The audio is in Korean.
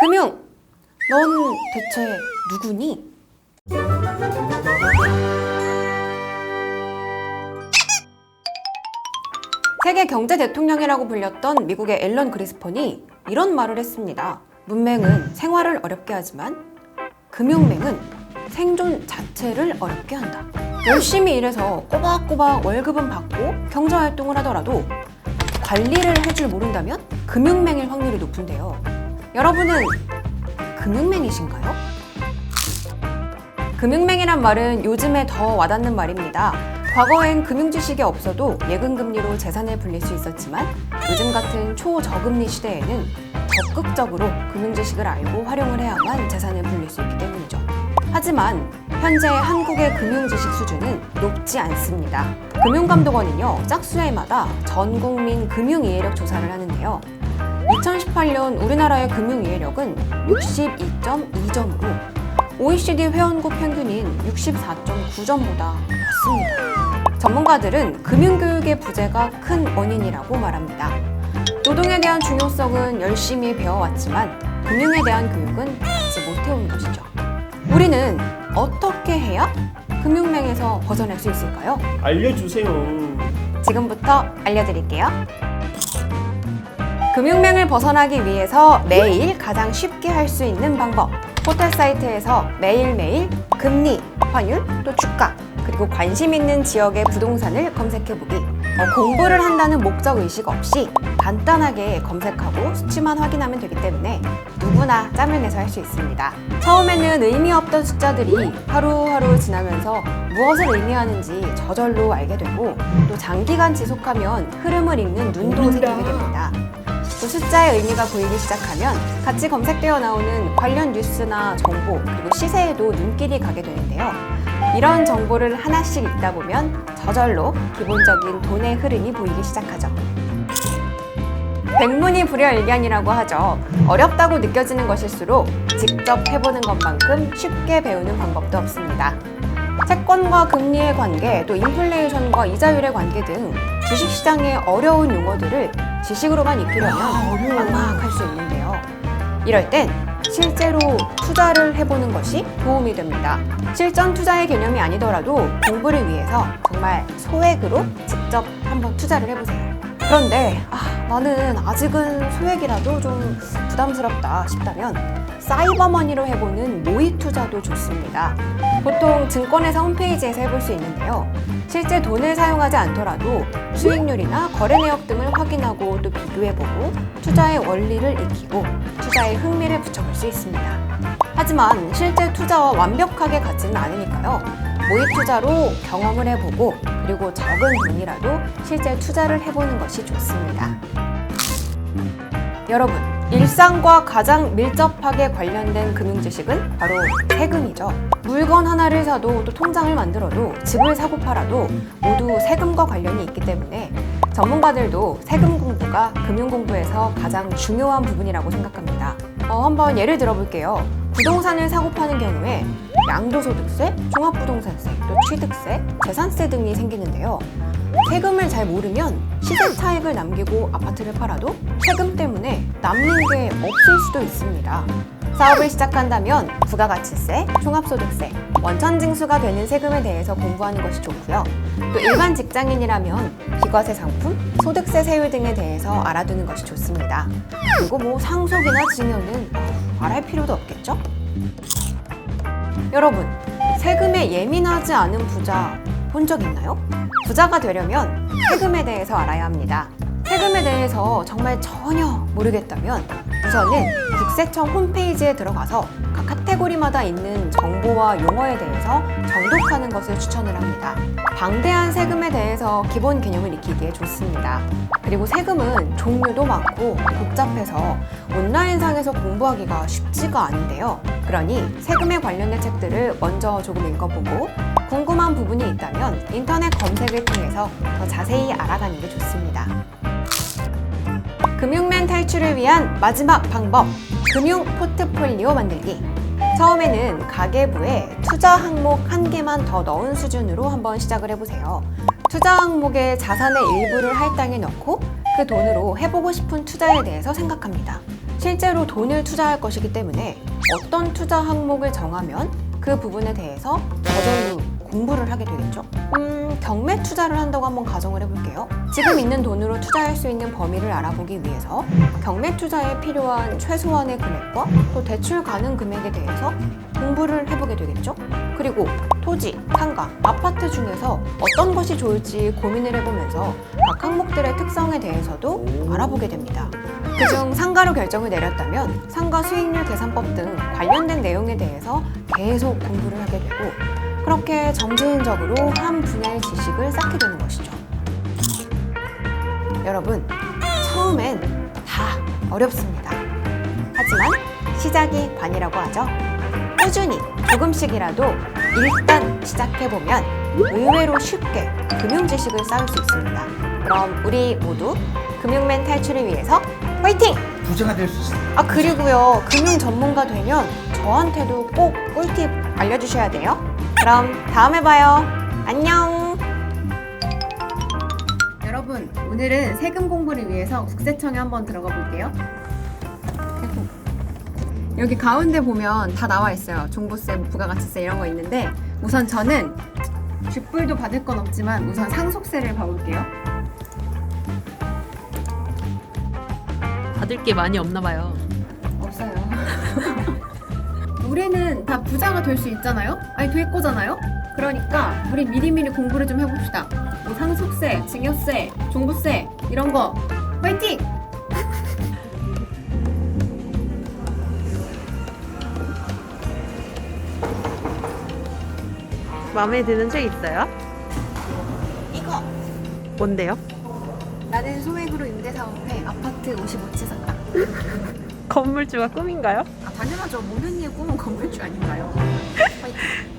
금융! 넌 대체 누구니? 세계 경제 대통령이라고 불렸던 미국의 앨런 그리스폰이 이런 말을 했습니다. 문맹은 생활을 어렵게 하지만 금융맹은 생존 자체를 어렵게 한다. 열심히 일해서 꼬박꼬박 월급은 받고 경제활동을 하더라도 관리를 할 줄 모른다면 금융맹일 확률이 높은데요. 여러분은 금융맹이신가요? 금융맹이란 말은 요즘에 더 와닿는 말입니다. 과거엔 금융 지식이 없어도 예금 금리로 재산을 불릴 수 있었지만 요즘 같은 초저금리 시대에는 적극적으로 금융 지식을 알고 활용을 해야만 재산을 불릴 수 있기 때문이죠. 하지만 현재 한국의 금융 지식 수준은 높지 않습니다. 금융감독원은요, 짝수해마다 전 국민 금융 이해력 조사를 하는데요. 2018년 우리나라의 금융 이해력은 62.2점으로 OECD 회원국 평균인 64.9점보다 낮습니다. 전문가들은 금융교육의 부재가 큰 원인이라고 말합니다. 노동에 대한 중요성은 열심히 배워왔지만 금융에 대한 교육은 받지 못해온 것이죠. 우리는 어떻게 해야 금융맹에서 벗어날 수 있을까요? 알려주세요. 지금부터 알려드릴게요. 금융맹을 벗어나기 위해서 매일 가장 쉽게 할 수 있는 방법. 호텔 사이트에서 매일매일 금리, 환율, 또 주가, 그리고 관심 있는 지역의 부동산을 검색해보기. 어, 공부를 한다는 목적 의식 없이 간단하게 검색하고 수치만 확인하면 되기 때문에 누구나 짬을 내서 할 수 있습니다. 처음에는 의미 없던 숫자들이 하루하루 지나면서 무엇을 의미하는지 저절로 알게 되고 또 장기간 지속하면 흐름을 읽는 눈도 생기게 됩니다. 또 숫자의 의미가 보이기 시작하면 같이 검색되어 나오는 관련 뉴스나 정보 그리고 시세에도 눈길이 가게 되는데요. 이런 정보를 하나씩 읽다 보면 저절로 기본적인 돈의 흐름이 보이기 시작하죠. 백문이 불여일견이라고 하죠. 어렵다고 느껴지는 것일수록 직접 해보는 것만큼 쉽게 배우는 방법도 없습니다. 채권과 금리의 관계, 또 인플레이션과 이자율의 관계 등 주식시장의 어려운 용어들을 지식으로만 익히려면 막막할 수 있는데요. 이럴 땐 실제로 투자를 해보는 것이 도움이 됩니다. 실전 투자의 개념이 아니더라도 공부를 위해서 정말 소액으로 직접 한번 투자를 해보세요. 그런데 아, 나는 아직은 소액이라도 좀 부담스럽다 싶다면 사이버머니로 해보는 모의 투자도 좋습니다. 보통 증권회사 홈페이지에서 해볼 수 있는데요. 실제 돈을 사용하지 않더라도 수익률이나 거래 내역 등을 확인하고 또 비교해보고 투자의 원리를 익히고 투자에 흥미를 붙여볼 수 있습니다. 하지만 실제 투자와 완벽하게 같지는 않으니까요. 모의 투자로 경험을 해보고 그리고 적은 돈이라도 실제 투자를 해보는 것이 좋습니다. 여러분, 일상과 가장 밀접하게 관련된 금융 지식은 바로 세금이죠. 물건 하나를 사도 또 통장을 만들어도 집을 사고 팔아도 모두 세금과 관련이 있기 때문에 전문가들도 세금 공부가 금융 공부에서 가장 중요한 부분이라고 생각합니다. 어, 한번 예를 들어볼게요. 부동산을 사고 파는 경우에 양도소득세, 종합부동산세, 또 취득세, 재산세 등이 생기는데요. 세금을 잘 모르면 시세 차익을 남기고 아파트를 팔아도 세금 때문에 남는 게 없을 수도 있습니다. 사업을 시작한다면 부가가치세, 종합소득세, 원천징수가 되는 세금에 대해서 공부하는 것이 좋고요. 또 일반 직장인이라면 비과세 상품, 소득세 세율 등에 대해서 알아두는 것이 좋습니다. 그리고 뭐 상속이나 증여는 말할 필요도 없겠죠? 여러분, 세금에 예민하지 않은 부자 본 적 있나요? 부자가 되려면 세금에 대해서 알아야 합니다. 세금에 대해서 정말 전혀 모르겠다면 우선은 국세청 홈페이지에 들어가서 각 카테고리마다 있는 정보와 용어에 대해서 정독하는 것을 추천을 합니다. 방대한 세금에 대해서 기본 개념을 익히기에 좋습니다. 그리고 세금은 종류도 많고 복잡해서 온라인상에서 공부하기가 쉽지가 않은데요. 그러니 세금에 관련된 책들을 먼저 조금 읽어보고 궁금한 부분이 있다면 인터넷 검색을 통해서 더 자세히 알아가는 게 좋습니다. 금융맨 탈출을 위한 마지막 방법, 금융 포트폴리오 만들기. 처음에는 가계부에 투자 항목 한 개만 더 넣은 수준으로 한번 시작을 해보세요. 투자 항목에 자산의 일부를 할당해 넣고 그 돈으로 해보고 싶은 투자에 대해서 생각합니다. 실제로 돈을 투자할 것이기 때문에 어떤 투자 항목을 정하면 그 부분에 대해서 저절로 공부를 하게 되겠죠. 음, 경매 투자를 한다고 한번 가정을 해볼게요. 지금 있는 돈으로 투자할 수 있는 범위를 알아보기 위해서 경매 투자에 필요한 최소한의 금액과 또 대출 가능 금액에 대해서 공부를 해보게 되겠죠. 그리고 토지, 상가, 아파트 중에서 어떤 것이 좋을지 고민을 해보면서 각 항목들의 특성에 대해서도 알아보게 됩니다. 그중 상가로 결정을 내렸다면 상가 수익률 계산법 등 관련된 내용에 대해서 계속 공부를 하게 되고 그렇게 점진적으로 한 분야의 지식을 쌓게 되는 것이죠. 여러분, 처음엔 다 어렵습니다. 하지만 시작이 반이라고 하죠. 꾸준히 조금씩이라도 일단 시작해보면 의외로 쉽게 금융 지식을 쌓을 수 있습니다. 그럼 우리 모두 금융맨 탈출을 위해서 화이팅! 부자가 될 수 있어요. 아 그리고요 금융 전문가 되면 저한테도 꼭 꿀팁 알려주셔야 돼요. 그럼 다음에 봐요. 안녕. 여러분 오늘은 세금 공부를 위해서 국세청에 한번 들어가 볼게요. 여기 가운데 보면 다 나와 있어요. 종부세, 부가가치세 이런 거 있는데 우선 저는 쥐뿔도 받을 건 없지만 우선 상속세를 봐볼게요. 받을 게 많이 없나 봐요. 없어요. 우리는 다 부자가 될 수 있잖아요? 아니, 될 거잖아요? 그러니까 우리 미리미리 공부를 좀 해봅시다. 뭐 상속세, 증여세, 종부세 이런 거 화이팅! 마음에 드는 책 있어요? 이거! 뭔데요? 나는 소액으로 임대사업해 아파트 55채 샀다. 건물주가 꿈인가요? 아, 당연하죠. 모든 이의 꿈은 건물주 아닌가요? 화이팅.